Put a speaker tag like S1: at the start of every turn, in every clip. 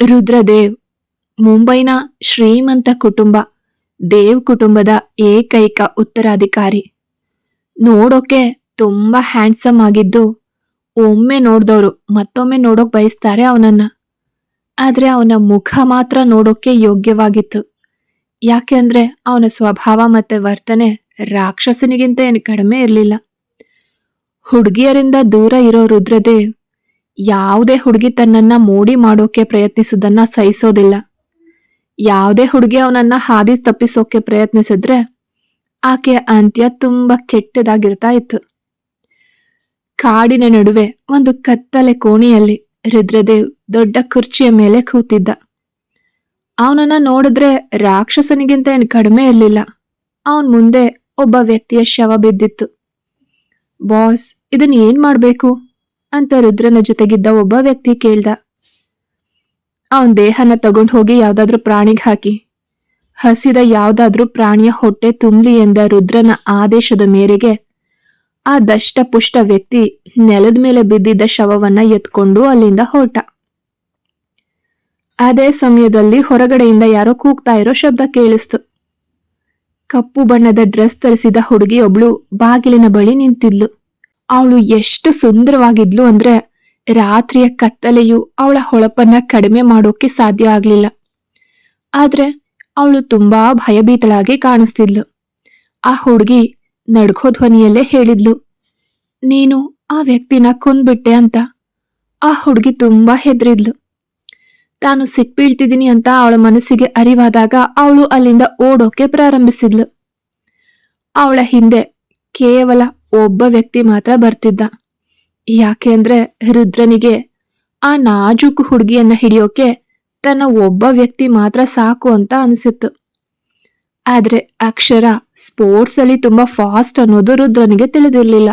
S1: ರುದ್ರದೇವ್, ಮುಂಬೈನ ಶ್ರೀಮಂತ ಕುಟುಂಬ, ದೇವ್ ಕುಟುಂಬದ ಏಕೈಕ ಉತ್ತರಾಧಿಕಾರಿ. ನೋಡೋಕೆ ತುಂಬಾ ಹ್ಯಾಂಡ್ಸಮ್ ಆಗಿದ್ದು, ಒಮ್ಮೆ ನೋಡಿದವರು ಮತ್ತೊಮ್ಮೆ ನೋಡೋಕ್ ಬಯಸ್ತಾರೆ ಅವನನ್ನ. ಆದ್ರೆ ಅವನ ಮುಖ ಮಾತ್ರ ನೋಡೋಕೆ ಯೋಗ್ಯವಾಗಿತ್ತು. ಯಾಕೆಂದ್ರೆ ಅವನ ಸ್ವಭಾವ ಮತ್ತೆ ವರ್ತನೆ ರಾಕ್ಷಸನಿಗಿಂತ ಏನು ಕಡಿಮೆ ಇರಲಿಲ್ಲ. ಹುಡುಗಿಯರಿಂದ ದೂರ ಇರೋ ರುದ್ರದೇವ್ ಯಾವುದೇ ಹುಡುಗಿ ತನ್ನನ್ನ ಮೋಡಿ ಮಾಡೋಕೆ ಪ್ರಯತ್ನಿಸೋದನ್ನ ಸಹಿಸೋದಿಲ್ಲ. ಯಾವುದೇ ಹುಡುಗಿ ಅವನನ್ನ ಹಾದಿ ತಪ್ಪಿಸೋಕೆ ಪ್ರಯತ್ನಿಸಿದ್ರೆ ಆಕೆಯ ಅಂತ್ಯ ತುಂಬಾ ಕೆಟ್ಟದಾಗಿರ್ತಾ ಇತ್ತು. ಕಾಡಿನ ನಡುವೆ ಒಂದು ಕತ್ತಲೆ ಕೋಣೆಯಲ್ಲಿ ರುದ್ರದೇವ್ ದೊಡ್ಡ ಕುರ್ಚಿಯ ಮೇಲೆ ಕೂತಿದ್ದ. ಅವನನ್ನ ನೋಡಿದ್ರೆ ರಾಕ್ಷಸನಿಗಿಂತ ಏನು ಕಡಿಮೆ ಇರಲಿಲ್ಲ. ಅವನ್ ಮುಂದೆ ಒಬ್ಬ ವ್ಯಕ್ತಿಯ ಶವ ಬಿದ್ದಿತ್ತು. ಬಾಸ್ ಇದನ್ನ ಏನ್ ಮಾಡ್ಬೇಕು? ಅಂತ ರುದ್ರನ ಜೊತೆಗಿದ್ದ ಒಬ್ಬ ವ್ಯಕ್ತಿ ಕೇಳ್ದ. ಅವನ್ ದೇಹನ ತಗೊಂಡ್ ಹೋಗಿ ಯಾವ್ದಾದ್ರೂ ಪ್ರಾಣಿಗ್ ಹಾಕಿ. ಹಸಿದ ಯಾವ್ದಾದ್ರೂ ಪ್ರಾಣಿಯ ಹೊಟ್ಟೆ ತುಂಬಲಿ ಎಂದ ರುದ್ರನ ಆದೇಶದ ಮೇರೆಗೆ ಆ ದಷ್ಟ ಪುಷ್ಟ ವ್ಯಕ್ತಿ ನೆಲದ ಮೇಲೆ ಬಿದ್ದಿದ್ದ ಶವವನ್ನ ಎತ್ಕೊಂಡು ಅಲ್ಲಿಂದ ಹೊರಟ. ಅದೇ ಸಮಯದಲ್ಲಿ ಹೊರಗಡೆಯಿಂದ ಯಾರೋ ಕೂಗ್ತಾ ಇರೋ ಶಬ್ದ ಕೇಳಿಸ್ತು. ಕಪ್ಪು ಬಣ್ಣದ ಡ್ರೆಸ್ ಧರಿಸಿದ ಹುಡುಗಿಯೊಬ್ಳು ಬಾಗಿಲಿನ ಬಳಿ ನಿಂತಿದ್ಲು. ಅವಳು ಎಷ್ಟು ಸುಂದರವಾಗಿದ್ಲು ಅಂದ್ರೆ ರಾತ್ರಿಯ ಕತ್ತಲೆಯು ಅವಳ ಹೊಳಪನ್ನ ಕಡಿಮೆ ಮಾಡೋಕೆ ಸಾಧ್ಯ ಆಗ್ಲಿಲ್ಲ. ಆದ್ರೆ ಅವಳು ತುಂಬಾ ಭಯಭೀತಳಾಗಿ ಕಾಣಿಸ್ತಿದ್ಲು. ಆ ಹುಡುಗಿ ನಡ್ಕೋ ಧ್ವನಿಯಲ್ಲೇ ಹೇಳಿದ್ಲು, ನೀನು ಆ ವ್ಯಕ್ತಿನ ಕೊಂದ್ಬಿಟ್ಟೆ ಅಂತ. ಆ ಹುಡುಗಿ ತುಂಬಾ ಹೆದ್ರಿದ್ಲು. ತಾನು ಸಿಕ್ಬೀಳ್ತಿದ್ದೀನಿ ಅಂತ ಅವಳ ಮನಸ್ಸಿಗೆ ಅರಿವಾದಾಗ ಅವಳು ಅಲ್ಲಿಂದ ಓಡೋಕೆ ಪ್ರಾರಂಭಿಸಿದ್ಲು. ಅವಳ ಹಿಂದೆ ಕೇವಲ ಒಬ್ಬ ವ್ಯಕ್ತಿ ಮಾತ್ರ ಬರ್ತಿದ್ದ. ಯಾಕೆ ಅಂದ್ರೆ ರುದ್ರನಿಗೆ ಆ ನಾಜೂಕು ಹುಡುಗಿಯನ್ನ ಹಿಡಿಯೋಕೆ ತನ್ನ ಒಬ್ಬ ವ್ಯಕ್ತಿ ಮಾತ್ರ ಸಾಕು ಅಂತ ಅನಿಸಿತ್ತು. ಆದ್ರೆ ಅಕ್ಷರ ಸ್ಪೋರ್ಟ್ಸ್ ಅಲ್ಲಿ ತುಂಬಾ ಫಾಸ್ಟ್ ಅನ್ನೋದು ರುದ್ರನಿಗೆ ತಿಳಿದಿರಲಿಲ್ಲ.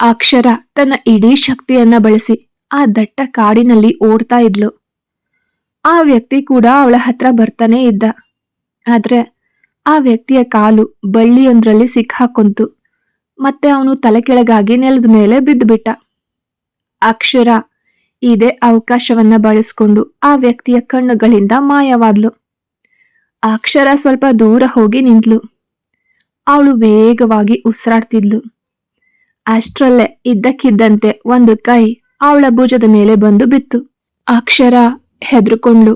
S1: ಅಕ್ಷರ ತನ್ನ ಇಡೀ ಶಕ್ತಿಯನ್ನ ಬಳಸಿ ಆ ದಟ್ಟ ಕಾಡಿನಲ್ಲಿ ಓಡ್ತಾ ಇದ್ಲು. ಆ ವ್ಯಕ್ತಿ ಕೂಡ ಅವಳ ಹತ್ರ ಬರ್ತಾನೆ ಇದ್ದ. ಆದ್ರೆ ಆ ವ್ಯಕ್ತಿಯ ಕಾಲು ಬಳ್ಳಿಯೊಂದ್ರಲ್ಲಿ ಸಿಕ್ಕಾಕೊಂತು. ಮತ್ತೆ ಅವನು ತಲೆ ಕೆಳಗಾಗಿ ನೆಲದ ಮೇಲೆ ಬಿದ್ದುಬಿಟ್ಟ. ಅಕ್ಷರ ಇದೇ ಅವಕಾಶವನ್ನ ಬಳಸ್ಕೊಂಡು ಆ ವ್ಯಕ್ತಿಯ ಕಣ್ಣುಗಳಿಂದ ಮಾಯವಾದ್ಲು. ಅಕ್ಷರ ಸ್ವಲ್ಪ ದೂರ ಹೋಗಿ ನಿಂತ್ಲು. ಅವಳು ವೇಗವಾಗಿ ಉಸಿರಾಡ್ತಿದ್ಲು. ಅಷ್ಟರಲ್ಲೇ ಇದ್ದಕ್ಕಿದ್ದಂತೆ ಒಂದು ಕೈ ಅವಳ ಭುಜದ ಮೇಲೆ ಬಂದು ಬಿತ್ತು. ಅಕ್ಷರ ಹೆದರ್ಕೊಂಡ್ಲು.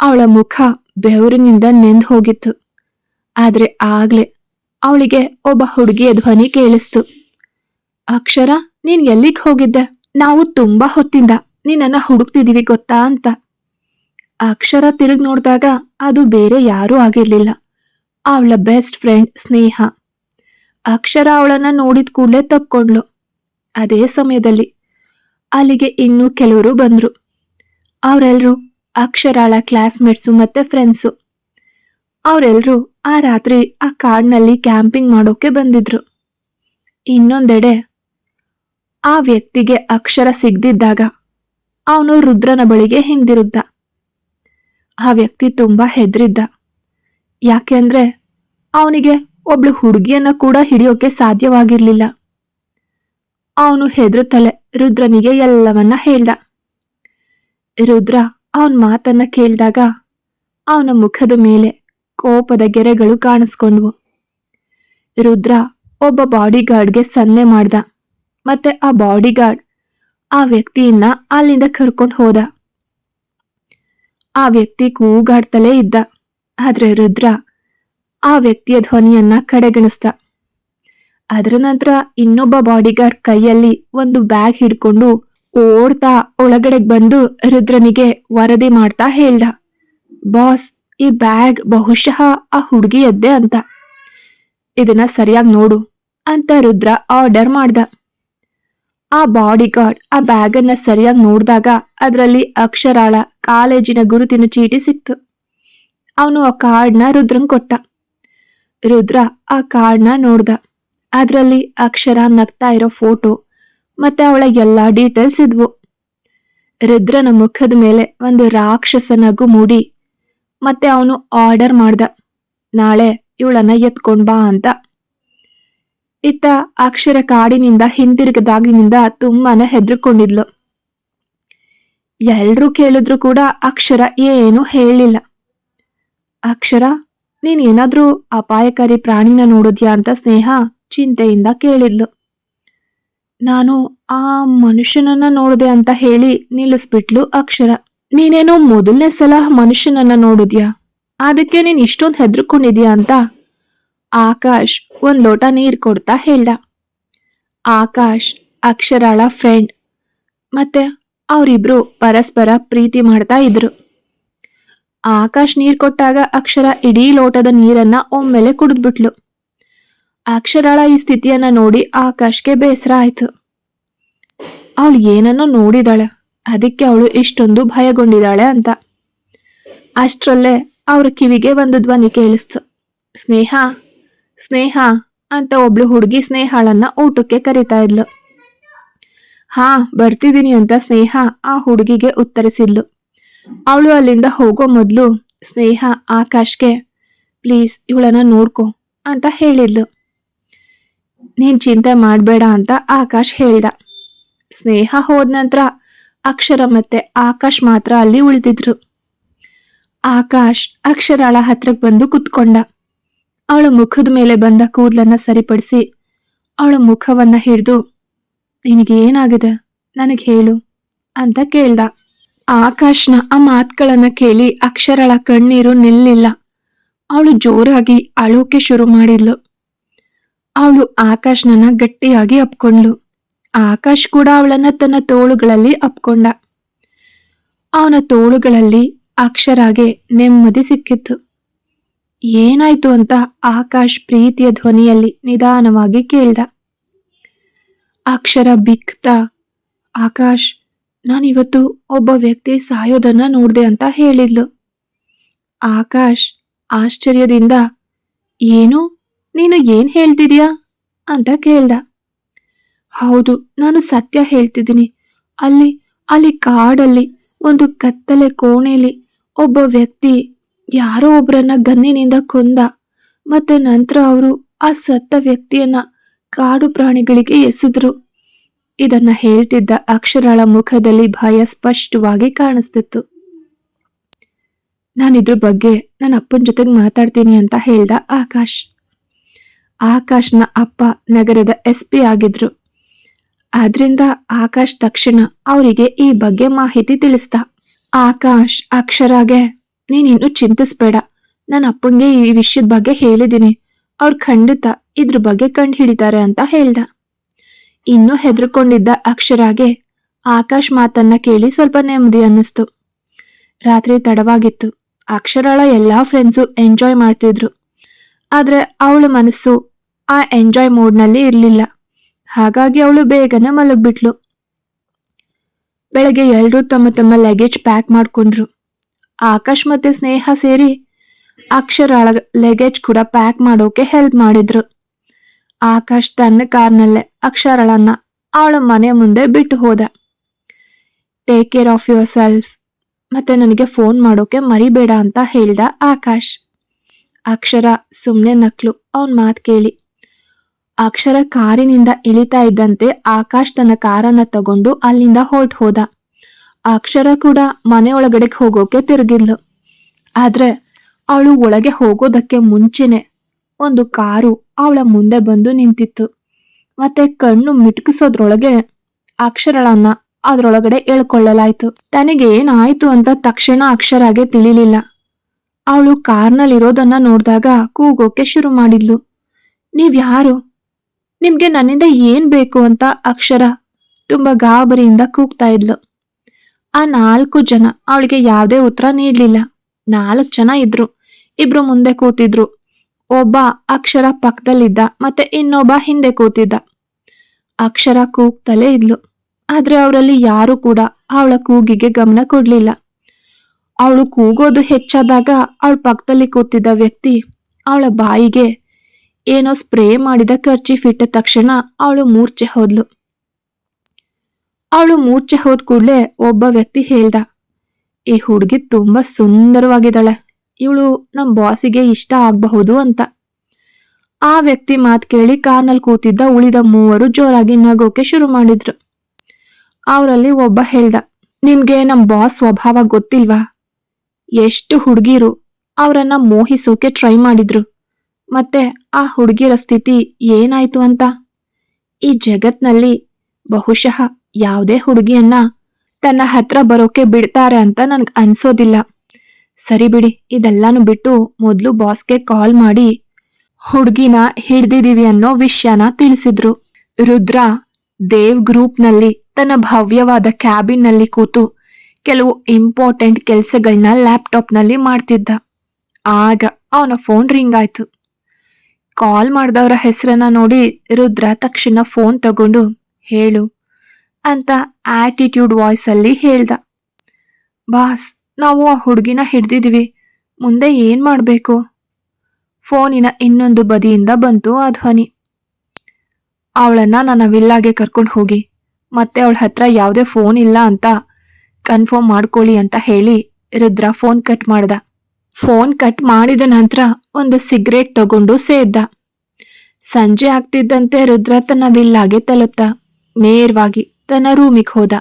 S1: ಅವಳ ಮುಖ ಬೆವರಿನಿಂದ ನೆಂದು ಹೋಗಿತ್ತು. ಆದ್ರೆ ಆಗ್ಲೇ ಅವಳಿಗೆ ಒಬ್ಬ ಹುಡುಗಿಯ ಧ್ವನಿ ಕೇಳಿಸ್ತು. ಅಕ್ಷರ, ನೀನ್ ಎಲ್ಲಿಗೆ ಹೋಗಿದ್ದೆ? ನಾವು ತುಂಬಾ ಹೊತ್ತಿಂದ ನಿನ್ನನ್ನ ಹುಡುಕ್ತಿದೀವಿ ಗೊತ್ತಾ ಅಂತ. ಅಕ್ಷರ ತಿರುಗ್ ನೋಡಿದಾಗ ಅದು ಬೇರೆ ಯಾರೂ ಆಗಿರ್ಲಿಲ್ಲ. ಅವಳ ಬೆಸ್ಟ್ ಫ್ರೆಂಡ್ ಸ್ನೇಹ. ಅಕ್ಷರ ಅವಳನ್ನ ನೋಡಿದ ಕೂಡಲೇ ತಪ್ಕೊಂಡ್ಲು ಅದೇ ಸಮಯದಲ್ಲಿ ಅಲ್ಲಿಗೆ ಇನ್ನೂ ಕೆಲವರು ಬಂದ್ರು. ಅವರೆಲ್ಲರೂ ಅಕ್ಷರಾಳ ಕ್ಲಾಸ್ಮೇಟ್ಸು ಮತ್ತೆ ಫ್ರೆಂಡ್ಸು ಅವರೆಲ್ಲರೂ ಆ ರಾತ್ರಿ ಆ ಕಾಡಿನಲ್ಲಿ ಕ್ಯಾಂಪಿಂಗ್ ಮಾಡೋಕೆ ಬಂದಿದ್ರು. ಇನ್ನೊಂದೆಡೆ ಆ ವ್ಯಕ್ತಿಗೆ ಅಕ್ಷರ ಸಿಗ್ದಿದ್ದಾಗ ಅವನು ರುದ್ರನ ಬಳಿಗೆ ಹಿಂದಿರುದ್ದ. ಆ ವ್ಯಕ್ತಿ ತುಂಬಾ ಹೆದ್ರಿದ್ದ. ಯಾಕೆಂದ್ರೆ ಅವನಿಗೆ ಒಬ್ಳು ಹುಡುಗಿಯನ್ನ ಕೂಡ ಹಿಡಿಯೋಕೆ ಸಾಧ್ಯವಾಗಿರ್ಲಿಲ್ಲ. ಅವನು ಹೆದರುತ್ತಲೆ ರುದ್ರನಿಗೆ ಎಲ್ಲವನ್ನ ಹೇಳ್ದ. ರುದ್ರ ಅವನ್ ಮಾತನ್ನ ಕೇಳಿದಾಗ ಅವನ ಮುಖದ ಮೇಲೆ ಕೋಪದ ಗೆರೆಗಳು ಕಾಣಿಸ್ಕೊಂಡ್ವು. ರುದ್ರ ಒಬ್ಬ ಬಾಡಿಗಾರ್ಡ್ಗೆ ಸನ್ನೆ ಮಾಡ್ದ. ಮತ್ತೆ ಆ ಬಾಡಿಗಾರ್ಡ್ ಆ ವ್ಯಕ್ತಿಯನ್ನ ಅಲ್ಲಿಂದ ಕರ್ಕೊಂಡು ಹೋದ. ಆ ವ್ಯಕ್ತಿ ಕೂಗಾಡ್ತಲೇ ಇದ್ದ. ಆದ್ರೆ ರುದ್ರ ಆ ವ್ಯಕ್ತಿಯ ಧ್ವನಿಯನ್ನ ಕಡೆಗಣಿಸ್ದ. ಅದರ ನಂತರ ಇನ್ನೊಬ್ಬ ಬಾಡಿಗಾರ್ಡ್ ಕೈಯಲ್ಲಿ ಒಂದು ಬ್ಯಾಗ್ ಹಿಡ್ಕೊಂಡು ಓಡ್ತಾ ಒಳಗಡೆಗ್ ಬಂದು ರುದ್ರನಿಗೆ ವರದಿ ಮಾಡ್ತಾ ಹೇಳ್ದ. ಬಾಸ್ ಈ ಬ್ಯಾಗ್ ಬಹುಶಃ ಆ ಹುಡುಗಿಯದ್ದೇ ಅಂತ. ಇದನ್ನ ಸರಿಯಾಗಿ ನೋಡು ಅಂತ ರುದ್ರ ಆರ್ಡರ್ ಮಾಡ್ದ. ಆ ಬಾಡಿಗಾರ್ಡ್ ಆ ಬ್ಯಾಗನ್ನ ಸರಿಯಾಗಿ ನೋಡಿದಾಗ ಅದರಲ್ಲಿ ಅಕ್ಷರಾಳ ಕಾಲೇಜಿನ ಗುರುತಿನ ಚೀಟಿ ಸಿಕ್ತು. ಅವನು ಆ ಕಾರ್ಡ್ನ ರುದ್ರಂಗ್ ಕೊಟ್ಟ. ರುದ್ರ ಆ ಕಾರ್ಡ್ನ ನೋಡ್ದ. ಅದರಲ್ಲಿ ಅಕ್ಷರ ನಗ್ತಾ ಇರೋ ಫೋಟೋ ಮತ್ತೆ ಅವಳ ಎಲ್ಲಾ ಡೀಟೇಲ್ಸ್ ಇದ್ವು. ರುದ್ರನ ಮುಖದ ಮೇಲೆ ಒಂದು ರಾಕ್ಷಸ ನಗು ಮೂಡಿ ಮತ್ತೆ ಅವನು ಆರ್ಡರ್ ಮಾಡ್ದ. ನಾಳೆ ಇವಳನ್ನ ಎತ್ಕೊಂಡ್ ಬಾ ಅಂತ. ಇತ್ತ ಅಕ್ಷರ ಕಾಡಿನಿಂದ ಹಿಂದಿರುಗದಾಗಿನಿಂದ ತುಂಬಾನೇ ಹೆದರ್ಕೊಂಡಿದ್ಲು. ಎಲ್ರೂ ಕೇಳಿದ್ರು ಕೂಡ ಅಕ್ಷರ ಏನು ಹೇಳಿಲ್ಲ. ಅಕ್ಷರ, ನೀನ್ ಏನಾದ್ರೂ ಅಪಾಯಕಾರಿ ಪ್ರಾಣಿನ ನೋಡಿದ್ಯಾ ಅಂತ ಸ್ನೇಹ ಚಿಂತೆಯಿಂದ ಕೇಳಿದ್ಲು. ನಾನು ಆ ಮನುಷ್ಯನನ್ನ ನೋಡಿದೆ ಅಂತ ಹೇಳಿ ನಿಲ್ಲಿಸ್ಬಿಟ್ಲು ಅಕ್ಷರ. ನೀನೇನೋ ಮೊದಲನೇ ಸಲ ಮನುಷ್ಯನನ್ನ ನೋಡಿದ್ಯಾ? ಅದಕ್ಕೆ ನೀನು ಇಷ್ಟೊಂದು ಹೆದರ್ಕೊಂಡಿದ್ಯಾ ಅಂತ? ಆಕಾಶ್ ಒಂದು ಲೋಟ ನೀರು ಕೊಡ್ತಾ ಹೇಳ್ದ. ಆಕಾಶ್, ಅಕ್ಷರಾಳ ಫ್ರೆಂಡ್ ಮತ್ತೆ ಅವರಿಬ್ರು ಪರಸ್ಪರ ಪ್ರೀತಿ ಮಾಡ್ತಾ ಇದ್ರು. ಆಕಾಶ್ ನೀರು ಕೊಟ್ಟಾಗ ಅಕ್ಷರ ಇಡೀ ಲೋಟದ ನೀರನ್ನ ಒಮ್ಮೆಲೆ ಕುಡಿದ್ಬಿಟ್ಲು. ಅಕ್ಷರಾಳ ಈ ಸ್ಥಿತಿಯನ್ನ ನೋಡಿ ಆಕಾಶ್ಗೆ ಬೇಸರ ಆಯ್ತು. ಅವಳು ಏನನ್ನೋ ನೋಡಿದಾಳೆ. ಅದಕ್ಕೆ ಅವಳು ಇಷ್ಟೊಂದು ಭಯಗೊಂಡಿದ್ದಾಳೆ ಅಂತ. ಅಷ್ಟರಲ್ಲೇ ಅವ್ರ ಕಿವಿಗೆ ಒಂದು ಧ್ವನಿ ಕೇಳಿಸ್ತು. ಸ್ನೇಹ ಸ್ನೇಹ ಅಂತ ಒಬ್ಳು ಹುಡುಗಿ ಸ್ನೇಹಾಳನ್ನ ಊಟಕ್ಕೆ ಕರಿತಾ ಇದ್ಲು. ಹಾ, ಬರ್ತಿದ್ದೀನಿ ಅಂತ ಸ್ನೇಹ ಆ ಹುಡುಗಿಗೆ ಉತ್ತರಿಸಿದ್ಲು. ಅವಳು ಅಲ್ಲಿಂದ ಹೋಗೋ ಮೊದಲು ಸ್ನೇಹ ಆಕಾಶ್ಗೆ, ಪ್ಲೀಸ್ ಇವಳನ್ನ ನೋಡ್ಕೊ ಅಂತ ಹೇಳಿದ್ಲು. ನೀನ್ ಚಿಂತೆ ಮಾಡಬೇಡ ಅಂತ ಆಕಾಶ್ ಹೇಳ್ದ. ಸ್ನೇಹ ಹೋದ ನಂತರ ಅಕ್ಷರ ಮತ್ತೆ ಆಕಾಶ್ ಮಾತ್ರ ಅಲ್ಲಿ ಉಳಿದಿದ್ರು. ಆಕಾಶ್ ಅಕ್ಷರಾಳ ಹತ್ರಕ್ಕೆ ಬಂದು ಕುತ್ಕೊಂಡ. ಅವಳ ಮುಖದ ಮೇಲೆ ಬಂದ ಕೂದಲನ್ನ ಸರಿಪಡಿಸಿ ಅವಳ ಮುಖವನ್ನ ಹಿಡಿದು ನಿನಗೆ ಏನಾಗಿದೆ ನನಗೆ ಹೇಳು ಅಂತ ಕೇಳ್ದ. ಆಕಾಶ್ನ ಆ ಮಾತುಗಳನ್ನ ಕೇಳಿ ಅಕ್ಷರಳ ಕಣ್ಣೀರು ನಿಲ್ಲಿಲ್ಲ. ಅವಳು ಜೋರಾಗಿ ಅಳೋಕೆ ಶುರು ಮಾಡಿದ್ಲು. ಅವಳು ಆಕಾಶ್ನನ್ನ ಗಟ್ಟಿಯಾಗಿ ಅಪ್ಕೊಂಡ್ಲು ಆಕಾಶ್ ಕೂಡ ಅವಳನ್ನ ತನ್ನ ತೋಳುಗಳಲ್ಲಿ ಅಪ್ಕೊಂಡ. ಅವನ ತೋಳುಗಳಲ್ಲಿ ಅಕ್ಷರಾಗೆ ನೆಮ್ಮದಿ ಸಿಕ್ಕಿತ್ತು. ಏನಾಯ್ತು ಅಂತ ಆಕಾಶ್ ಪ್ರೀತಿಯ ಧ್ವನಿಯಲ್ಲಿ ನಿಧಾನವಾಗಿ ಕೇಳ್ದ. ಅಕ್ಷರ ಬಿಕ್ತಾ, ಆಕಾಶ್, ನಾನಿವತ್ತು ಒಬ್ಬ ವ್ಯಕ್ತಿ ಸಾಯೋದನ್ನ ನೋಡ್ದೆ ಅಂತ ಹೇಳಿದ್ಲು. ಆಕಾಶ್, ಆಶ್ಚರ್ಯದಿಂದ, ಏನು, ನೀನು ಏನ್ ಹೇಳ್ತಿದ್ಯಾ? ಅಂತ ಕೇಳ್ದ. ಹೌದು, ನಾನು ಸತ್ಯ ಹೇಳ್ತಿದ್ದೀನಿ. ಅಲ್ಲಿ ಅಲ್ಲಿ ಕಾಡಲ್ಲಿ, ಒಂದು ಕತ್ತಲೆ ಕೋಣೆಯಲ್ಲಿ ಒಬ್ಬ ವ್ಯಕ್ತಿ ಯಾರೋ ಒಬ್ಬರನ್ನ ಗನ್ನಿನಿಂದ ಕೊಂದ. ಮತ್ತೆ ನಂತರ ಅವರು ಆ ಸತ್ತ ವ್ಯಕ್ತಿಯನ್ನ ಕಾಡು ಪ್ರಾಣಿಗಳಿಗೆ ಎಸೆದ್ರು. ಇದನ್ನ ಹೇಳ್ತಿದ್ದ ಅಕ್ಷರಾಳ ಮುಖದಲ್ಲಿ ಭಯ ಸ್ಪಷ್ಟವಾಗಿ ಕಾಣಿಸ್ತಿತ್ತು. ನಾನು ಇದ್ರ ಬಗ್ಗೆ ನನ್ನ ಅಪ್ಪನ ಜೊತೆಗೆ ಮಾತಾಡ್ತೀನಿ ಅಂತ ಹೇಳ್ದ ಆಕಾಶ್. ಆಕಾಶ್ನ ಅಪ್ಪ ನಗರದ ಎಸ್ ಪಿ ಆಗಿದ್ರು. ಆದ್ರಿಂದ ಆಕಾಶ್ ತಕ್ಷಣ ಅವರಿಗೆ ಈ ಬಗ್ಗೆ ಮಾಹಿತಿ ತಿಳಿಸ್ದ. ಆಕಾಶ್, ಅಕ್ಷರಾಗೆ, ನೀನಿನ್ನು ಚಿಂತಿಸ್ಬೇಡ. ನನ್ನ ಅಪ್ಪಂಗೆ ಈ ವಿಷಯದ ಬಗ್ಗೆ ಹೇಳಿದ್ದೀನಿ ಅವ್ರು ಖಂಡಿತ ಇದ್ರ ಬಗ್ಗೆ ಕಂಡು ಹಿಡಿತಾರೆ ಅಂತ ಹೇಳ್ದ. ಇನ್ನು ಹೆದರ್ಕೊಂಡಿದ್ದ ಅಕ್ಷರಾಗೆ ಆಕಾಶ್ ಮಾತನ್ನ ಕೇಳಿ ಸ್ವಲ್ಪ ನೆಮ್ಮದಿ ಅನ್ನಿಸ್ತು. ರಾತ್ರಿ ತಡವಾಗಿತ್ತು. ಅಕ್ಷರಾಳ ಎಲ್ಲಾ ಫ್ರೆಂಡ್ಸು ಎಂಜಾಯ್ ಮಾಡ್ತಿದ್ರು. ಆದ್ರೆ ಅವಳ ಮನಸ್ಸು ಆ ಎಂಜಾಯ್ ಮೂಡ್ನಲ್ಲಿ ಇರಲಿಲ್ಲ. ಹಾಗಾಗಿ ಅವಳು ಬೇಗನೆ ಮಲಗ್ಬಿಟ್ಲು. ಬೆಳಗ್ಗೆ ಎಲ್ಲರೂ ತಮ್ಮ ತಮ್ಮ ಲಗೇಜ್ ಪ್ಯಾಕ್ ಮಾಡ್ಕೊಂಡ್ರು. ಆಕಾಶ್ ಮತ್ತೆ ಸ್ನೇಹ ಸೇರಿ ಅಕ್ಷರಾಳ ಲಗೇಜ್ ಕೂಡ ಪ್ಯಾಕ್ ಮಾಡೋಕೆ ಹೆಲ್ಪ್ ಮಾಡಿದ್ರು. ಆಕಾಶ್ ತನ್ನ ಕಾರ್ನಲ್ಲೇ ಅಕ್ಷರಳನ್ನ ಅವಳ ಮನೆ ಮುಂದೆ ಬಿಟ್ಟು ಹೋದ. Take care of yourself ಮತ್ತೆ ನನಗೆ ಫೋನ್ ಮಾಡೋಕೆ ಮರಿಬೇಡ ಅಂತ ಹೇಳ್ದ ಆಕಾಶ್. ಅಕ್ಷರ ಸುಮ್ಮನೆ ನಕ್ಲು, ಅವನ್ ಮಾತು ಕೇಳಿ. ಅಕ್ಷರ ಕಾರಿನಿಂದ ಇಳಿತಾ ಇದ್ದಂತೆ ಆಕಾಶ್ ತನ್ನ ಕಾರನ್ನ ತಗೊಂಡು ಅಲ್ಲಿಂದ ಹೊರಟು ಹೋದ. ಅಕ್ಷರ ಕೂಡ ಮನೆ ಒಳಗಡೆ ಹೋಗೋಕೆ ತಿರುಗಿದ್ಲು. ಆದ್ರೆ ಅವಳು ಒಳಗೆ ಹೋಗೋದಕ್ಕೆ ಮುಂಚೆನೆ ಒಂದು ಕಾರು ಅವಳ ಮುಂದೆ ಬಂದು ನಿಂತಿತ್ತು. ಮತ್ತೆ ಕಣ್ಣು ಮಿಟುಕಿಸೋದ್ರೊಳಗೆ ಅಕ್ಷರಳನ್ನ ಅದ್ರೊಳಗಡೆ ಎಳ್ಕೊಳ್ಳಲಾಯ್ತು. ತನಗೆ ಏನಾಯ್ತು ಅಂತ ತಕ್ಷಣ ಅಕ್ಷರಾಗೆ ತಿಳಿಲಿಲ್ಲ. ಅವಳು ಕಾರ್ನಲ್ಲಿರೋದನ್ನ ನೋಡಿದಾಗ ಕೂಗೋಕೆ ಶುರು ಮಾಡಿದ್ಲು. ನೀವ್ಯಾರು? ನಿಮ್ಗೆ ನನ್ನಿಂದ ಏನ್ ಬೇಕು ಅಂತ ಅಕ್ಷರ ತುಂಬಾ ಗಾಬರಿಯಿಂದ ಕೂಗ್ತಾ ಇದ್ಲು. ಆ ನಾಲ್ಕು ಜನ ಅವಳಿಗೆ ಯಾವುದೇ ಉತ್ತರ ನೀಡ್ಲಿಲ್ಲ. ನಾಲ್ಕು ಜನ ಇದ್ರು. ಇಬ್ರು ಮುಂದೆ ಕೂತಿದ್ರು. ಒಬ್ಬ ಅಕ್ಷರ ಪಕ್ಕದಲ್ಲಿದ್ದ ಮತ್ತೆ ಇನ್ನೊಬ್ಬ ಹಿಂದೆ ಕೂತಿದ್ದ. ಅಕ್ಷರ ಕೂಗ್ತಲೇ ಇದ್ಲು. ಆದ್ರೆ ಅವರಲ್ಲಿ ಯಾರು ಕೂಡ ಅವಳ ಕೂಗಿಗೆ ಗಮನ ಕೊಡ್ಲಿಲ್ಲ. ಅವಳು ಕೂಗೋದು ಹೆಚ್ಚಾದಾಗ ಅವಳ ಪಕ್ಕದಲ್ಲಿ ಕೂತಿದ್ದ ವ್ಯಕ್ತಿ ಅವಳ ಬಾಯಿಗೆ ಏನೋ ಸ್ಪ್ರೇ ಮಾಡಿದ ಕರ್ಚೀಫ್ ಇಟ್ಟ ತಕ್ಷಣ ಅವಳು ಮೂರ್ಛೆ ಹೋದ್ಲು. ಅವಳು ಮೂರ್ಛೆ ಹೋದ್ ಕೂಡಲೇ ಒಬ್ಬ ವ್ಯಕ್ತಿ ಹೇಳ್ದ, ಈ ಹುಡುಗಿ ತುಂಬಾ ಸುಂದರವಾಗಿದ್ದಾಳೆ. ಇವಳು ನಮ್ಮ ಬಾಸಿಗೆ ಇಷ್ಟ ಆಗಬಹುದು ಅಂತ. ಆ ವ್ಯಕ್ತಿ ಮಾತ್ ಕೇಳಿ ಕಾರ್ನಲ್ಲಿ ಕೂತಿದ್ದ ಉಳಿದ ಮೂವರು ಜೋರಾಗಿ ನಗೋಕೆ ಶುರು ಮಾಡಿದ್ರು. ಅವರಲ್ಲಿ ಒಬ್ಬ ಹೇಳ್ದ, ನಿಮ್ಗೆ ನಮ್ಮ ಬಾಸ್ ಸ್ವಭಾವ ಗೊತ್ತಿಲ್ವಾ? ಎಷ್ಟು ಹುಡುಗಿರು ಅವರನ್ನ ಮೋಹಿಸೋಕೆ ಟ್ರೈ ಮಾಡಿದ್ರು. ಮತ್ತೆ ಆ ಹುಡುಗಿರ ಸ್ಥಿತಿ ಏನಾಯ್ತು ಅಂತ? ಈ ಜಗತ್ನಲ್ಲಿ ಬಹುಶಃ ಯಾವುದೇ ಹುಡುಗಿಯನ್ನ ತನ್ನ ಹತ್ರ ಬರೋಕೆ ಬಿಡ್ತಾರೆ ಅಂತ ನನ್ಗೆ ಅನ್ಸೋದಿಲ್ಲ. ಸರಿ ಬಿಡಿ, ಇದೆಲ್ಲಾನು ಬಿಟ್ಟು ಮೊದಲು ಬಾಸ್ಗೆ ಕಾಲ್ ಮಾಡಿ ಹುಡುಗಿನ ಹಿಡ್ದಿದೀವಿ ಅನ್ನೋ ವಿಷಯನ ತಿಳಿಸಿದ್ರು. ರುದ್ರ ದೇವ್ ಗ್ರೂಪ್ನಲ್ಲಿ ತನ್ನ ಭವ್ಯವಾದ ಕ್ಯಾಬಿನ್ನಲ್ಲಿ ಕೂತು ಕೆಲವು ಇಂಪಾರ್ಟೆಂಟ್ ಕೆಲಸಗಳನ್ನ ಲ್ಯಾಪ್ಟಾಪ್ನಲ್ಲಿ ಮಾಡ್ತಿದ್ದ. ಆಗ ಅವನ ಫೋನ್ ರಿಂಗ್ ಆಯ್ತು. ಕಾಲ್ ಮಾಡಿದವರ ಹೆಸರನ್ನ ನೋಡಿ ರುದ್ರ ತಕ್ಷಣ ಫೋನ್ ತಗೊಂಡು, ಹೇಳು ಅಂತ ಆಟಿಟ್ಯೂಡ್ ವಾಯ್ಸ್ ಅಲ್ಲಿ ಹೇಳ್ದ. ಬಾಸ್, ನಾವು ಆ ಹುಡುಗಿನ ಹಿಡ್ದಿದೀವಿ. ಮುಂದೆ ಏನ್ ಮಾಡಬೇಕು? ಫೋನಿನ ಇನ್ನೊಂದು ಬದಿಯಿಂದ ಬಂತು ಆ ಧ್ವನಿ. ಅವಳನ್ನ ನನ್ನ ವಿಲ್ಲಾಗೆ ಕರ್ಕೊಂಡು ಹೋಗಿ. ಮತ್ತೆ ಅವಳ ಹತ್ರ ಯಾವುದೇ ಫೋನ್ ಇಲ್ಲ ಅಂತ ಕನ್ಫರ್ಮ್ ಮಾಡ್ಕೊಳ್ಳಿ ಅಂತ ಹೇಳಿ ರುದ್ರ ಫೋನ್ ಕಟ್ ಮಾಡ್ದ. ಫೋನ್ ಕಟ್ ಮಾಡಿದ ನಂತರ ಒಂದು ಸಿಗರೇಟ್ ತಗೊಂಡು ಸೇದ್ದ. ಸಂಜೆ ಆಗ್ತಿದ್ದಂತೆ ರುದ್ರ ತನ್ನ ವಿಲ್ಲಾಗೆ ತಲುಪ್ತ ನೇರವಾಗಿ ತನ್ನ ರೂಮಿಗೆ ಹೋದ.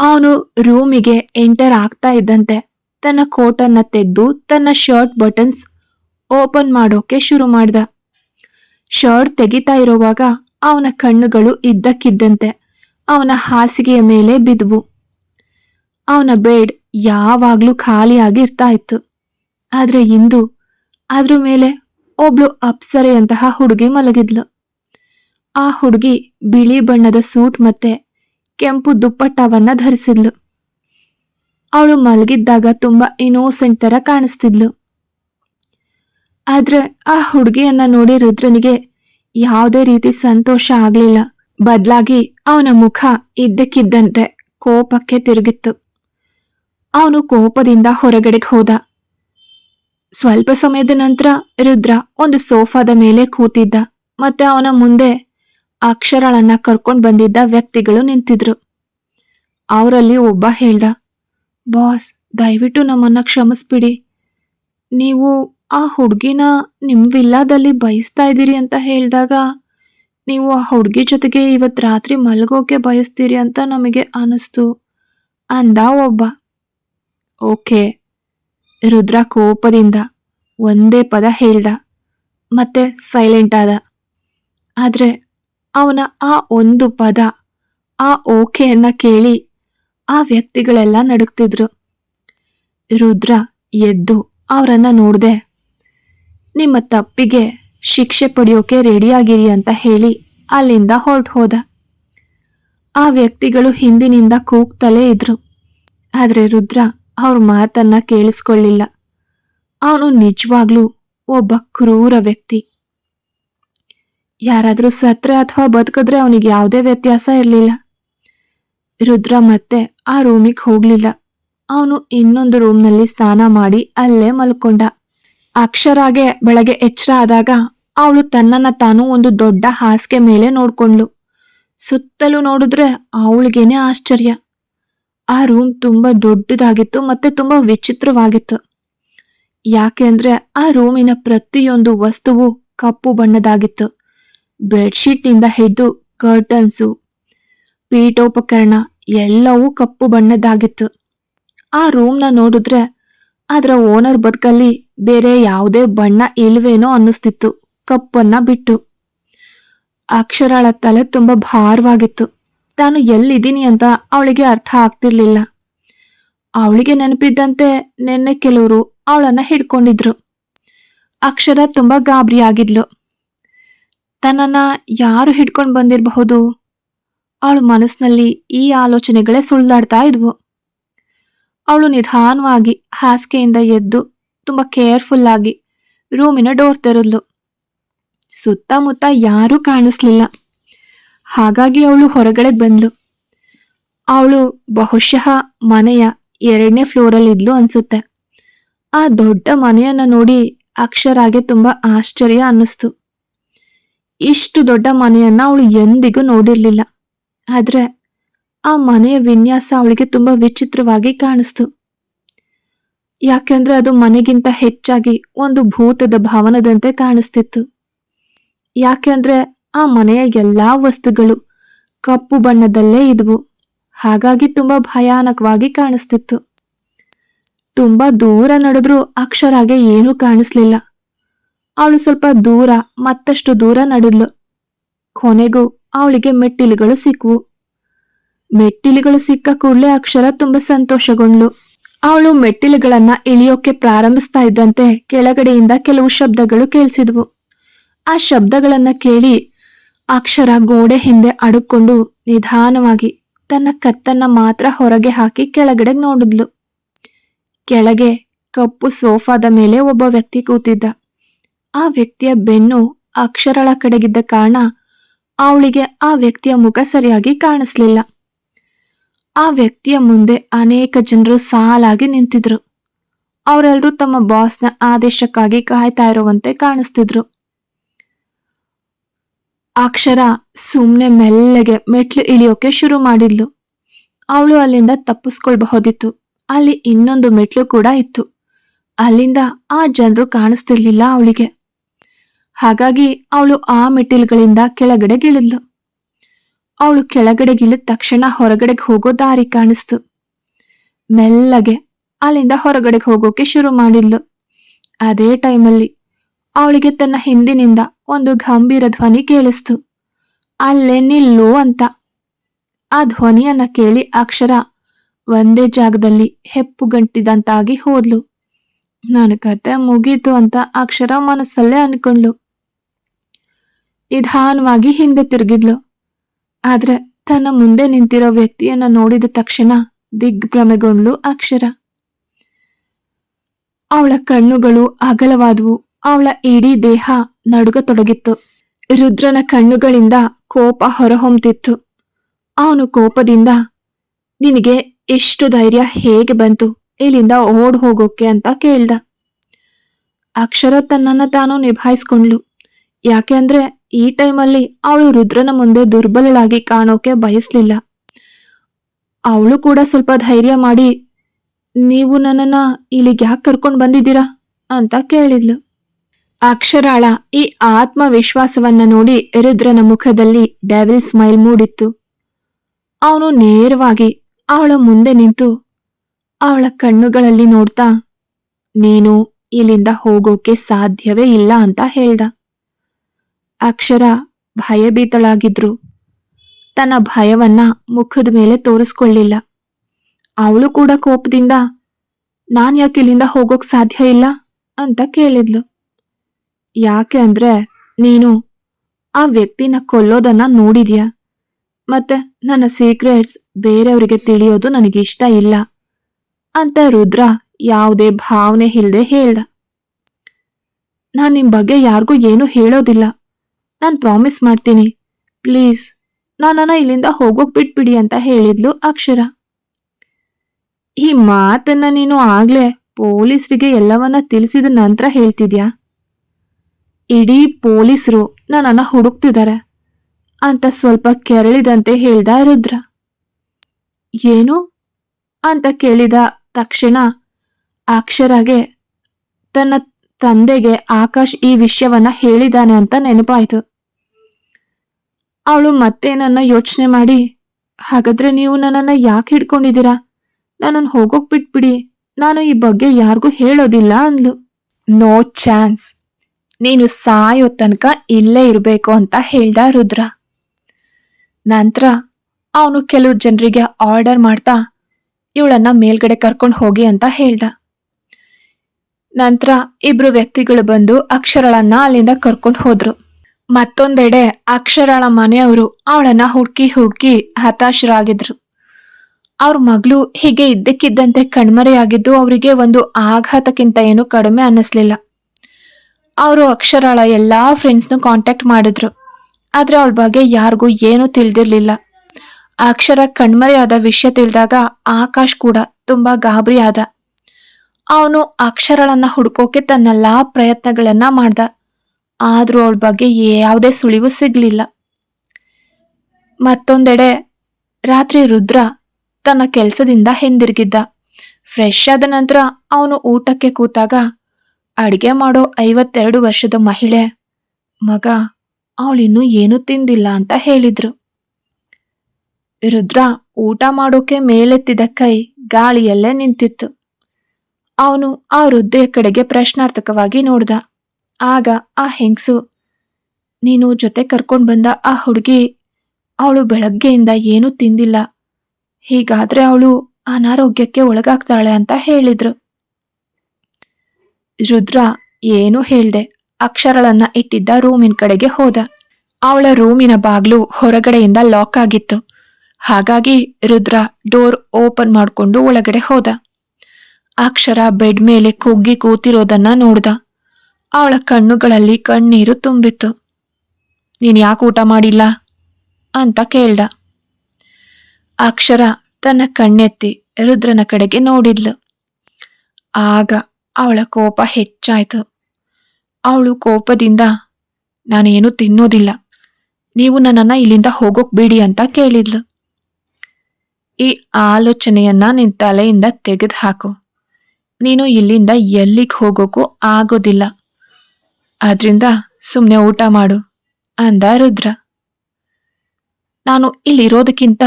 S1: ಅವನು ರೂಮಿಗೆ ಎಂಟರ್ ಆಗ್ತಾ ಇದ್ದಂತೆ ತನ್ನ ಕೋಟನ್ನ ತೆಗೆದು ತನ್ನ ಶರ್ಟ್ ಬಟನ್ಸ್ ಓಪನ್ ಮಾಡೋಕೆ ಶುರು ಮಾಡ್ದ. ಶರ್ಟ್ ತೆಗಿತಾ ಇರುವಾಗ ಅವನ ಕಣ್ಣುಗಳು ಇದ್ದಕ್ಕಿದ್ದಂತೆ ಅವನ ಹಾಸಿಗೆಯ ಮೇಲೆ ಬಿದ್ವು. ಅವನ ಬೆಡ್ ಯಾವಾಗ್ಲೂ ಖಾಲಿಯಾಗಿ ಇರ್ತಾ ಇತ್ತು. ಆದ್ರೆ ಇಂದು ಅದ್ರ ಮೇಲೆ ಒಬ್ಳು ಅಪ್ಸರೆಯಂತಹ ಹುಡುಗಿ ಮಲಗಿದ್ಲು. ಆ ಹುಡುಗಿ ಬಿಳಿ ಬಣ್ಣದ ಸೂಟ್ ಮತ್ತೆ ಕೆಂಪು ದುಪ್ಪಟ್ಟವನ್ನ ಧರಿಸಿದ್ಲು. ಅವಳು ಮಲಗಿದ್ದಾಗ ತುಂಬಾ ಇನೋಸೆಂಟ್ ತರ ಕಾಣಿಸ್ತಿದ್ಲು. ಆದ್ರೆ ಆ ಹುಡುಗಿಯನ್ನ ನೋಡಿ ರುದ್ರನಿಗೆ ಯಾವುದೇ ರೀತಿ ಸಂತೋಷ ಆಗ್ಲಿಲ್ಲ. ಬದಲಾಗಿ ಅವನ ಮುಖ ಇದ್ದಕ್ಕಿದ್ದಂತೆ ಕೋಪಕ್ಕೆ ತಿರುಗಿತ್ತು. ಅವನು ಕೋಪದಿಂದ ಹೊರಗಡೆಗೆ ಹೋದ. ಸ್ವಲ್ಪ ಸಮಯದ ನಂತರ ರುದ್ರ ಒಂದು ಸೋಫಾದ ಮೇಲೆ ಕೂತಿದ್ದ ಮತ್ತೆ ಅವನ ಮುಂದೆ ಅಕ್ಷರಳನ್ನ ಕರ್ಕೊಂಡು ಬಂದಿದ್ದ ವ್ಯಕ್ತಿಗಳು ನಿಂತಿದ್ರು. ಅವರಲ್ಲಿ ಒಬ್ಬ ಹೇಳ್ದ, ಬಾಸ್, ದಯವಿಟ್ಟು ನಮ್ಮನ್ನ ಕ್ಷಮಿಸ್ಬಿಡಿ. ನೀವು ಆ ಹುಡುಗಿನ ನಿಮ್ ವಿಲ್ಲಾದಲ್ಲಿ ಬಯಸ್ತಾ ಇದ್ದೀರಿ ಅಂತ ಹೇಳಿದಾಗ ನೀವು ಆ ಹುಡುಗಿ ಜೊತೆಗೆ ಇವತ್ತು ರಾತ್ರಿ ಮಲಗೋಕೆ ಬಯಸ್ತೀರಿ ಅಂತ ನಮಗೆ ಅನಿಸ್ತು ಅಂದ ಒಬ್ಬ. ಓಕೆ ರುದ್ರ ಕೋಪದಿಂದ ಒಂದೇ ಪದ ಹೇಳ್ದ, ಮತ್ತೆ ಸೈಲೆಂಟ್ ಆದ. ಆದರೆ ಅವನ ಆ ಒಂದು ಪದ, ಆ ಓಕೆಯನ್ನ ಕೇಳಿ ಆ ವ್ಯಕ್ತಿಗಳೆಲ್ಲ ನಡುಕ್ತಿದ್ರು ರುದ್ರ ಎದ್ದು ಅವರನ್ನ ನೋಡ್ದೆ, ನಿಮ್ಮ ತಪ್ಪಿಗೆ ಶಿಕ್ಷೆ ಪಡೆಯೋಕೆ ರೆಡಿಯಾಗಿರಿ ಅಂತ ಹೇಳಿ ಅಲ್ಲಿಂದ ಹೊರಟು ಹೋದ. ಆ ವ್ಯಕ್ತಿಗಳು ಹಿಂದಿನಿಂದ ಕೂಗ್ತಲೇ ಇದ್ರು. ಆದರೆ ರುದ್ರ ಅವ್ರ ಮಾತನ್ನ ಕೇಳಿಸ್ಕೊಳ್ಳಿಲ್ಲ. ಅವನು ನಿಜವಾಗ್ಲೂ ಒಬ್ಬ ಕ್ರೂರ ವ್ಯಕ್ತಿ. ಯಾರಾದರೂ ಸತ್ರೆ ಅಥವಾ ಬದುಕಿದ್ರೆ ಅವನಿಗೆ ಯಾವುದೇ ವ್ಯತ್ಯಾಸ ಇರಲಿಲ್ಲ. ರುದ್ರ ಮತ್ತೆ ಆ ರೂಮಿಗೆ ಹೋಗ್ಲಿಲ್ಲ. ಅವನು ಇನ್ನೊಂದು ರೂಮ್ನಲ್ಲಿ ಸ್ನಾನ ಮಾಡಿ ಅಲ್ಲೇ ಮಲ್ಕೊಂಡ. ಅಕ್ಷರಾಗೆ ಬೆಳಗ್ಗೆ ಎಚ್ಚರ ಆದಾಗ ಅವಳು ತನ್ನನ್ನ ತಾನು ಒಂದು ದೊಡ್ಡ ಹಾಸಿಗೆ ಮೇಲೆ ನೋಡ್ಕೊಂಡ್ಳು. ಸುತ್ತಲೂ ನೋಡಿದ್ರೆ ಅವಳಿಗೇನೆ ಆಶ್ಚರ್ಯ. ಆ ರೂಮ್ ತುಂಬಾ ದೊಡ್ಡದಾಗಿತ್ತು ಮತ್ತೆ ತುಂಬಾ ವಿಚಿತ್ರವಾಗಿತ್ತು. ಯಾಕೆ ಅಂದ್ರೆ ಆ ರೂಮಿನ ಪ್ರತಿಯೊಂದು ವಸ್ತುವು ಕಪ್ಪು ಬಣ್ಣದಾಗಿತ್ತು. ಬೆಡ್ಶೀಟ್ನಿಂದ ಹಿಡಿದು ಕರ್ಟನ್ಸು ಪೀಠೋಪಕರಣ ಎಲ್ಲವೂ ಕಪ್ಪು ಬಣ್ಣದಾಗಿತ್ತು. ಆ ರೂಮ್ನ ನೋಡಿದ್ರೆ ಅದರ ಓನರ್ ಬದುಕಲ್ಲಿ ಬೇರೆ ಯಾವುದೇ ಬಣ್ಣ ಇಲ್ವೇನೋ ಅನ್ನಿಸ್ತಿತ್ತು. ಕಪ್ಪನ್ನ ಬಿಟ್ಟು. ಅಕ್ಷರಾಳ ತಲೆ ತುಂಬಾ ಭಾರವಾಗಿತ್ತು. ತಾನು ಎಲ್ಲಿದ್ದೀನಿ ಅಂತ ಅವಳಿಗೆ ಅರ್ಥ ಆಗ್ತಿರ್ಲಿಲ್ಲ. ಅವಳಿಗೆ ನೆನಪಿದ್ದಂತೆ ನಿನ್ನೆ ಕೆಲವರು ಅವಳನ್ನ ಹಿಡ್ಕೊಂಡಿದ್ರು. ಅಕ್ಷರ ತುಂಬಾ ಗಾಬರಿ ಆಗಿದ್ಲು. ತನ್ನನ್ನ ಯಾರು ಹಿಡ್ಕೊಂಡು ಬಂದಿರಬಹುದು? ಅವಳು ಮನಸ್ಸಿನಲ್ಲಿ ಈ ಆಲೋಚನೆಗಳೇ ಸುಳ್ದಾಡ್ತಾ ಇದ್ವು. ಅವಳು ನಿಧಾನವಾಗಿ ಹಾಸಿಗೆಯಿಂದ ಎದ್ದು ತುಂಬಾ ಕೇರ್ಫುಲ್ ಆಗಿ ರೂಮಿನ ಡೋರ್ ತೆರೆದ್ಲು. ಸುತ್ತಮುತ್ತ ಯಾರೂ ಕಾಣಿಸ್ಲಿಲ್ಲ. ಹಾಗಾಗಿ ಅವಳು ಹೊರಗಡೆ ಬಂದ್ಲು ಅವಳು ಬಹುಶಃ ಮನೆಯ ಎರಡನೇ ಫ್ಲೋರಲ್ಲಿ ಇದ್ಲು ಅನ್ಸುತ್ತೆ. ಆ ದೊಡ್ಡ ಮನೆಯನ್ನ ನೋಡಿ ಅಕ್ಷರಾಗೆ ತುಂಬಾ ಆಶ್ಚರ್ಯ ಅನ್ನಿಸ್ತು. ಇಷ್ಟು ದೊಡ್ಡ ಮನೆಯನ್ನ ಅವಳು ಎಂದಿಗೂ ನೋಡಿರ್ಲಿಲ್ಲ. ಆದ್ರೆ ಆ ಮನೆಯ ವಿನ್ಯಾಸ ಅವಳಿಗೆ ತುಂಬಾ ವಿಚಿತ್ರವಾಗಿ ಕಾಣಿಸ್ತು. ಯಾಕೆಂದ್ರೆ ಅದು ಮನೆಗಿಂತ ಹೆಚ್ಚಾಗಿ ಒಂದು ಭೂತದ ಭವನದಂತೆ ಕಾಣಿಸ್ತಿತ್ತು. ಯಾಕೆಂದ್ರೆ ಆ ಮನೆಯ ಎಲ್ಲಾ ವಸ್ತುಗಳು ಕಪ್ಪು ಬಣ್ಣದಲ್ಲೇ ಇದ್ವು. ಹಾಗಾಗಿ ತುಂಬಾ ಭಯಾನಕವಾಗಿ ಕಾಣಿಸ್ತಿತ್ತು. ತುಂಬಾ ದೂರ ನಡೆದ್ರೂ ಅಕ್ಷರಾಗೆ ಏನೂ ಕಾಣಿಸ್ಲಿಲ್ಲ. ಅವಳು ಸ್ವಲ್ಪ ದೂರ, ಮತ್ತಷ್ಟು ದೂರ ನಡೆದ್ಲು. ಕೊನೆಗೂ ಅವಳಿಗೆ ಮೆಟ್ಟಿಲುಗಳು ಸಿಕ್ಕುವು ಮೆಟ್ಟಿಲುಗಳು ಸಿಕ್ಕ ಕೂಡಲೇ ಅಕ್ಷರ ತುಂಬಾ ಸಂತೋಷಗೊಂಡ್ಲು. ಅವಳು ಮೆಟ್ಟಿಲುಗಳನ್ನ ಇಳಿಯೋಕೆ ಪ್ರಾರಂಭಿಸ್ತಾ ಇದ್ದಂತೆ ಕೆಳಗಡೆಯಿಂದ ಕೆಲವು ಶಬ್ದಗಳು ಕೇಳಿಸಿದ್ವು. ಆ ಶಬ್ದಗಳನ್ನ ಕೇಳಿ ಅಕ್ಷರ ಗೋಡೆ ಹಿಂದೆ ಅಡುಕೊಂಡು ನಿಧಾನವಾಗಿ ತನ್ನ ಕತ್ತನ್ನ ಮಾತ್ರ ಹೊರಗೆ ಹಾಕಿ ಕೆಳಗಡೆ ನೋಡಿದ್ಲು. ಕೆಳಗೆ ಕಪ್ಪು ಸೋಫಾದ ಮೇಲೆ ಒಬ್ಬ ವ್ಯಕ್ತಿ ಕೂತಿದ್ದ. ಆ ವ್ಯಕ್ತಿಯ ಬೆನ್ನು ಅಕ್ಷರಳ ಕಡೆಗಿದ್ದ ಕಾರಣ ಅವಳಿಗೆ ಆ ವ್ಯಕ್ತಿಯ ಮುಖ ಸರಿಯಾಗಿ ಕಾಣಿಸ್ಲಿಲ್ಲ. ಆ ವ್ಯಕ್ತಿಯ ಮುಂದೆ ಅನೇಕ ಜನರು ಸಾಲಾಗಿ ನಿಂತಿದ್ರು. ಅವರೆಲ್ಲರೂ ತಮ್ಮ ಬಾಸ್ನ ಆದೇಶಕ್ಕಾಗಿ ಕಾಯ್ತಾ ಇರುವಂತೆ ಕಾಣಿಸ್ತಿದ್ರು. ಅಕ್ಷರ ಸುಮ್ನೆ ಮೆಲ್ಲಗೆ ಮೆಟ್ಲು ಇಳಿಯೋಕೆ ಶುರು ಮಾಡಿದ್ಲು. ಅವಳು ಅಲ್ಲಿಂದ ತಪ್ಪಿಸ್ಕೊಳ್ಬಹುದಿತ್ತು. ಅಲ್ಲಿ ಇನ್ನೊಂದು ಮೆಟ್ಲು ಕೂಡ ಇತ್ತು. ಅಲ್ಲಿಂದ ಆ ಜನರು ಕಾಣಿಸ್ತಿರ್ಲಿಲ್ಲ ಅವಳಿಗೆ. ಹಾಗಾಗಿ ಅವಳು ಆ ಮೆಟ್ಟಿಲುಗಳಿಂದ ಕೆಳಗಡೆ ಗಿಳಿದ್ಲು. ಅವಳು ಕೆಳಗಡೆ ಗಿಳಿದ ತಕ್ಷಣ ಹೊರಗಡೆಗೆ ಹೋಗೋ ದಾರಿ ಕಾಣಿಸ್ತು. ಮೆಲ್ಲಗೆ ಅಲ್ಲಿಂದ ಹೊರಗಡೆಗೆ ಹೋಗೋಕೆ ಶುರು ಮಾಡಿದ್ಲು. ಅದೇ ಟೈಮಲ್ಲಿ ಅವಳಿಗೆ ತನ್ನ ಹಿಂದಿನಿಂದ ಒಂದು ಗಂಭೀರ ಧ್ವನಿ ಕೇಳಿಸ್ತು. ಅಲ್ಲೇ ನಿಲ್ಲು ಅಂತ. ಆ ಧ್ವನಿಯನ್ನ ಕೇಳಿ ಅಕ್ಷರ ಒಂದೇ ಜಾಗದಲ್ಲಿ ಹೆಪ್ಪುಗಂಟಿದಂತಾಗಿ ಹೋದ್ಲು. ನನ್ನ ಕತೆ ಮುಗೀತು ಅಂತ ಅಕ್ಷರ ಮನಸ್ಸಲ್ಲೇ ಅನ್ಕೊಂಡ್ಲು. ನಿಧಾನವಾಗಿ ಹಿಂದೆ ತಿರುಗಿದ್ಲು. ಆದ್ರೆ ತನ್ನ ಮುಂದೆ ನಿಂತಿರೋ ವ್ಯಕ್ತಿಯನ್ನ ನೋಡಿದ ತಕ್ಷಣ ದಿಗ್ಭ್ರಮೆಗೊಂಡ್ಲು ಅಕ್ಷರ. ಅವಳ ಕಣ್ಣುಗಳು ಅಗಲವಾದವು. ಅವಳ ಇಡೀ ದೇಹ ನಡುಗತೊಡಗಿತ್ತು. ರುದ್ರನ ಕಣ್ಣುಗಳಿಂದ ಕೋಪ ಹೊರಹೊಮ್ತಿತ್ತು. ಅವನು ಕೋಪದಿಂದ, ನಿನಗೆ ಎಷ್ಟು ಧೈರ್ಯ ಹೇಗೆ ಬಂತು? ಇಲ್ಲಿಂದ ಓಡ್ ಹೋಗೋಕೆ ಅಂತ ಕೇಳ್ದ. ಅಕ್ಷರ ತನ್ನನ್ನು ತಾನು ನಿಭಾಯಿಸ್ಕೊಂಡ್ಳು ಯಾಕೆ ಅಂದ್ರೆ ಈ ಟೈಮಲ್ಲಿ ಅವಳು ರುದ್ರನ ಮುಂದೆ ದುರ್ಬಲಳಾಗಿ ಕಾಣೋಕೆ ಬಯಸ್ಲಿಲ್ಲ. ಅವಳು ಕೂಡ ಸ್ವಲ್ಪ ಧೈರ್ಯ ಮಾಡಿ, ನೀವು ನನ್ನನ್ನು ಇಲ್ಲಿಗೆ ಯಾಕೆ ಕರ್ಕೊಂಡು ಬಂದಿದ್ದೀರಾ? ಅಂತ ಕೇಳಿದ್ಲು. ಅಕ್ಷರಾಳ ಈ ಆತ್ಮವಿಶ್ವಾಸವನ್ನ ನೋಡಿ ರುದ್ರನ ಮುಖದಲ್ಲಿ ಡೆವಿಲ್ ಸ್ಮೈಲ್ ಮೂಡಿತ್ತು. ಅವನು ನೇರವಾಗಿ ಅವಳ ಮುಂದೆ ನಿಂತು ಅವಳ ಕಣ್ಣುಗಳಲ್ಲಿ ನೋಡ್ತಾ, ನೀನು ಇಲ್ಲಿಂದ ಹೋಗೋಕೆ ಸಾಧ್ಯವೇ ಇಲ್ಲ ಅಂತ ಹೇಳ್ದ. ಅಕ್ಷರ ಭಯಭೀತಳಾಗಿದ್ರು. ತನ್ನ ಭಯವನ್ನ ಮುಖದ ಮೇಲೆ ತೋರಿಸ್ಕೊಳ್ಳಿಲ್ಲ. ಅವಳು ಕೂಡ ಕೋಪದಿಂದ ನಾನು ಯಾಕೆ ಇಲ್ಲಿಂದ ಹೋಗೋಕ್ ಸಾಧ್ಯ ಇಲ್ಲ ಅಂತ ಕೇಳಿದ್ಲು. ಯಾಕೆ ಅಂದ್ರೆ ನೀನು ಆ ವ್ಯಕ್ತಿನ ಕೊಲ್ಲೋದನ್ನ ನೋಡಿದ್ಯಾ? ಮತ್ತೆ ನನ್ನ ಸೀಕ್ರೆಟ್ಸ್ ಬೇರೆಯವರಿಗೆ ತಿಳಿಯೋದು ನನಗೆ ಇಷ್ಟ ಇಲ್ಲ ಅಂತ ರುದ್ರ ಯಾವುದೇ ಭಾವನೆ ಇಲ್ಲದೆ ಹೇಳ್ದ. ನಾನು ನಿಮ್ಮ ಬಗ್ಗೆ ಯಾರಿಗೂ ಏನೂ ಹೇಳೋದಿಲ್ಲ. ನಾನು ಪ್ರಾಮಿಸ್ ಮಾಡ್ತೀನಿ. ಪ್ಲೀಸ್ ನಾನನ್ನ ಇಲ್ಲಿಂದ ಹೋಗೋಕ್ ಬಿಟ್ಬಿಡಿ ಅಂತ ಹೇಳಿದ್ಲು ಅಕ್ಷರ. ಈ ಮಾತನ್ನ ನೀನು ಆಗ್ಲೇ ಪೊಲೀಸರಿಗೆ ಎಲ್ಲವನ್ನ ತಿಳಿಸಿದ ನಂತರ ಹೇಳ್ತಿದ್ಯಾ? ಇಡೀ ಪೊಲೀಸರು ನನ್ನನ್ನ ಹುಡುಕ್ತಿದ್ದಾರೆ. ಅಂತ ಸ್ವಲ್ಪ ಕೆರಳಿದಂತೆ ಹೇಳ್ದ ರುದ್ರ. ಏನು? ಅಂತ ಕೇಳಿದ ತಕ್ಷಣ ಅಕ್ಷರಾಗೆ ತನ್ನ ತಂದೆಗೆ ಆಕಾಶ್ ಈ ವಿಷಯವನ್ನ ಹೇಳಿದಾನೆ ಅಂತ ನೆನಪಾಯ್ತು. ಅವಳು ಮತ್ತೆ ನನ್ನ ಯೋಚನೆ ಮಾಡಿ, ಹಾಗಾದ್ರೆ ನೀವು ನನ್ನನ್ನ ಯಾಕೆ ಹಿಡ್ಕೊಂಡಿದ್ದೀರಾ? ನನ್ನನ್ನು ಹೋಗೋಕ್ ಬಿಟ್ಬಿಡಿ. ನಾನು ಈ ಬಗ್ಗೆ ಯಾರಿಗೂ ಹೇಳೋದಿಲ್ಲ ಅಂದ್ಲು. ನೋ ಚಾನ್ಸ್ ನೀನು ಸಾಯೋ ತನಕ ಇಲ್ಲೇ ಇರಬೇಕು ಅಂತ ಹೇಳ್ದ ರುದ್ರ. ನಂತರ ಅವನು ಕೆಲವು ಜನರಿಗೆ ಆರ್ಡರ್ ಮಾಡ್ತಾ ಇವಳನ್ನ ಮೇಲ್ಗಡೆ ಕರ್ಕೊಂಡು ಹೋಗಿ ಅಂತ ಹೇಳ್ದ. ನಂತರ ಇಬ್ರು ವ್ಯಕ್ತಿಗಳು ಬಂದು ಅಕ್ಷರಳನ್ನ ಅಲ್ಲಿಂದ ಕರ್ಕೊಂಡು ಹೋದ್ರು. ಮತ್ತೊಂದೆಡೆ ಅಕ್ಷರಳ ಮನೆಯವರು ಅವಳನ್ನ ಹುಡುಕಿ ಹುಡುಕಿ ಹತಾಶರಾಗಿದ್ರು. ಅವ್ರ ಮಗಳು ಹೀಗೆ ಇದ್ದಕ್ಕಿದ್ದಂತೆ ಕಣ್ಮರೆಯಾಗಿದ್ದು ಅವರಿಗೆ ಒಂದು ಆಘಾತಕ್ಕಿಂತ ಏನು ಕಡಿಮೆ ಅನ್ನಿಸ್ಲಿಲ್ಲ. ಅವರು ಅಕ್ಷರಾಳ ಎಲ್ಲ ಫ್ರೆಂಡ್ಸ್ನು ಕಾಂಟ್ಯಾಕ್ಟ್ ಮಾಡಿದ್ರು. ಆದರೆ ಅವಳ ಬಗ್ಗೆ ಯಾರಿಗೂ ಏನೂ ತಿಳಿದಿರಲಿಲ್ಲ. ಅಕ್ಷರ ಕಣ್ಮರೆಯಾದ ವಿಷಯ ತಿಳಿದಾಗ ಆಕಾಶ್ ಕೂಡ ತುಂಬ ಗಾಬರಿ ಆದ. ಅವನು ಅಕ್ಷರಳನ್ನ ಹುಡುಕೋಕೆ ತನ್ನೆಲ್ಲ ಪ್ರಯತ್ನಗಳನ್ನ ಮಾಡ್ದ. ಆದರೂ ಅವಳ ಬಗ್ಗೆ ಯಾವುದೇ ಸುಳಿವು ಸಿಗಲಿಲ್ಲ. ಮತ್ತೊಂದೆಡೆ ರಾತ್ರಿ ರುದ್ರ ತನ್ನ ಕೆಲಸದಿಂದ ಹಿಂದಿರುಗಿದ್ದ. ಫ್ರೆಶ್ ಆದ ನಂತರ ಅವನು ಊಟಕ್ಕೆ ಕೂತಾಗ ಅಡಿಗೆ ಮಾಡೋ ಐವತ್ತೆರಡು ವರ್ಷದ ಮಹಿಳೆ. ಮಗ, ಅವಳಿನ್ನೂ ಏನೂ ತಿಂದಿಲ್ಲ ಅಂತ ಹೇಳಿದ್ರು. ರುದ್ರ ಊಟ ಮಾಡೋಕೆ ಮೇಲೆತ್ತಿದ ಕೈ ಗಾಳಿಯಲ್ಲೇ ನಿಂತಿತ್ತು. ಅವನು ಆ ವೃದ್ಧೆಯ ಕಡೆಗೆ ಪ್ರಶ್ನಾರ್ಥಕವಾಗಿ ನೋಡ್ದ. ಆಗ ಆ ಹೆಂಗ್ಸು, ನೀನು ಜೊತೆ ಕರ್ಕೊಂಡು ಬಂದ ಆ ಹುಡುಗಿ ಅವಳು ಬೆಳಗ್ಗೆಯಿಂದ ಏನೂ ತಿಂದಿಲ್ಲ. ಹೀಗಾದ್ರೆ ಅವಳು ಅನಾರೋಗ್ಯಕ್ಕೆ ಒಳಗಾಗ್ತಾಳೆ ಅಂತ ಹೇಳಿದ್ರು. ರುದ್ರ ಏನೂ ಹೇಳ್ದೆ. ಅಕ್ಷರಳನ್ನ ಇಟ್ಟಿದ್ದ ರೂಮಿನ ಕಡೆಗೆ ಹೋದ. ಅವಳ ರೂಮಿನ ಬಾಗ್ಲು ಹೊರಗಡೆಯಿಂದ ಲಾಕ್ ಆಗಿತ್ತು. ಹಾಗಾಗಿ ರುದ್ರ ಡೋರ್ ಓಪನ್ ಮಾಡಿಕೊಂಡು ಒಳಗಡೆ ಹೋದ. ಅಕ್ಷರ ಬೆಡ್ ಮೇಲೆ ಕುಗ್ಗಿ ಕೂತಿರೋದನ್ನ ನೋಡ್ದ. ಅವಳ ಕಣ್ಣುಗಳಲ್ಲಿ ಕಣ್ಣೀರು ತುಂಬಿತ್ತು. ನೀನ್ ಯಾಕೆ ಊಟ ಮಾಡಿಲ್ಲ? ಅಂತ ಕೇಳ್ದ. ಅಕ್ಷರ ತನ್ನ ಕಣ್ಣೆತ್ತಿ ರುದ್ರನ ಕಡೆಗೆ ನೋಡಿದ್ಲು. ಆಗ ಅವಳ ಕೋಪ ಹೆಚ್ಚಾಯ್ತು. ಅವಳು ಕೋಪದಿಂದ, ನಾನೇನು ತಿನ್ನೋದಿಲ್ಲ. ನೀವು ನನ್ನನ್ನ ಇಲ್ಲಿಂದ ಹೋಗೋಕ್ ಬಿಡಿ ಅಂತ ಕೇಳಿದ್ಲು. ಈ ಆಲೋಚನೆಯನ್ನ ನಿನ್ ತಲೆಯಿಂದ ತೆಗೆದು ಹಾಕು ನೀನು ಇಲ್ಲಿಂದ ಎಲ್ಲಿಗೆ ಹೋಗೋಕ್ಕೂ ಆಗೋದಿಲ್ಲ. ಆದ್ರಿಂದ ಸುಮ್ಮನೆ ಊಟ ಮಾಡು, ಅಂದ ರುದ್ರ. ನಾನು ಇಲ್ಲಿರೋದಕ್ಕಿಂತ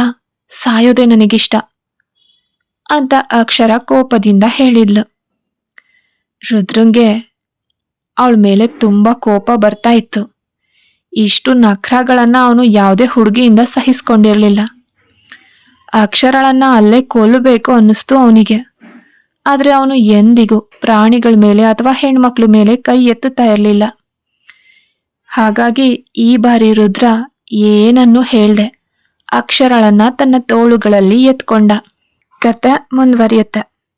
S1: ಸಾಯೋದೇ ನನಗಿಷ್ಟ, ಅಂತ ಅಕ್ಷರ ಕೋಪದಿಂದ ಹೇಳಿದ್ಲು. ರುದ್ರಂಗೆ ಅವಳ ಮೇಲೆ ತುಂಬಾ ಕೋಪ ಬರ್ತಾ ಇತ್ತು. ಇಷ್ಟು ನಖರಗಳನ್ನ ಅವನು ಯಾವುದೇ ಹುಡುಗಿಯಿಂದ ಸಹಿಸ್ಕೊಂಡಿರಲಿಲ್ಲ. ಅಕ್ಷರಗಳನ್ನ ಅಲ್ಲೇ ಕೊಲ್ಲಬೇಕು ಅನ್ನಿಸ್ತು ಅವನಿಗೆ. ಆದರೆ ಅವನು ಎಂದಿಗೂ ಪ್ರಾಣಿಗಳ ಮೇಲೆ ಅಥವಾ ಹೆಣ್ಮಕ್ಳ ಮೇಲೆ ಕೈ ಎತ್ತುತ್ತಾ ಇರಲಿಲ್ಲ. ಹಾಗಾಗಿ ಈ ಬಾರಿ ರುದ್ರ ಏನನ್ನು ಹೇಳ್ದೆ. ಅಕ್ಷರಗಳನ್ನ ತನ್ನ ತೋಳುಗಳಲ್ಲಿ ಎತ್ಕೊಂಡ. ಕತೆ ಮುಂದುವರಿಯುತ್ತೆ.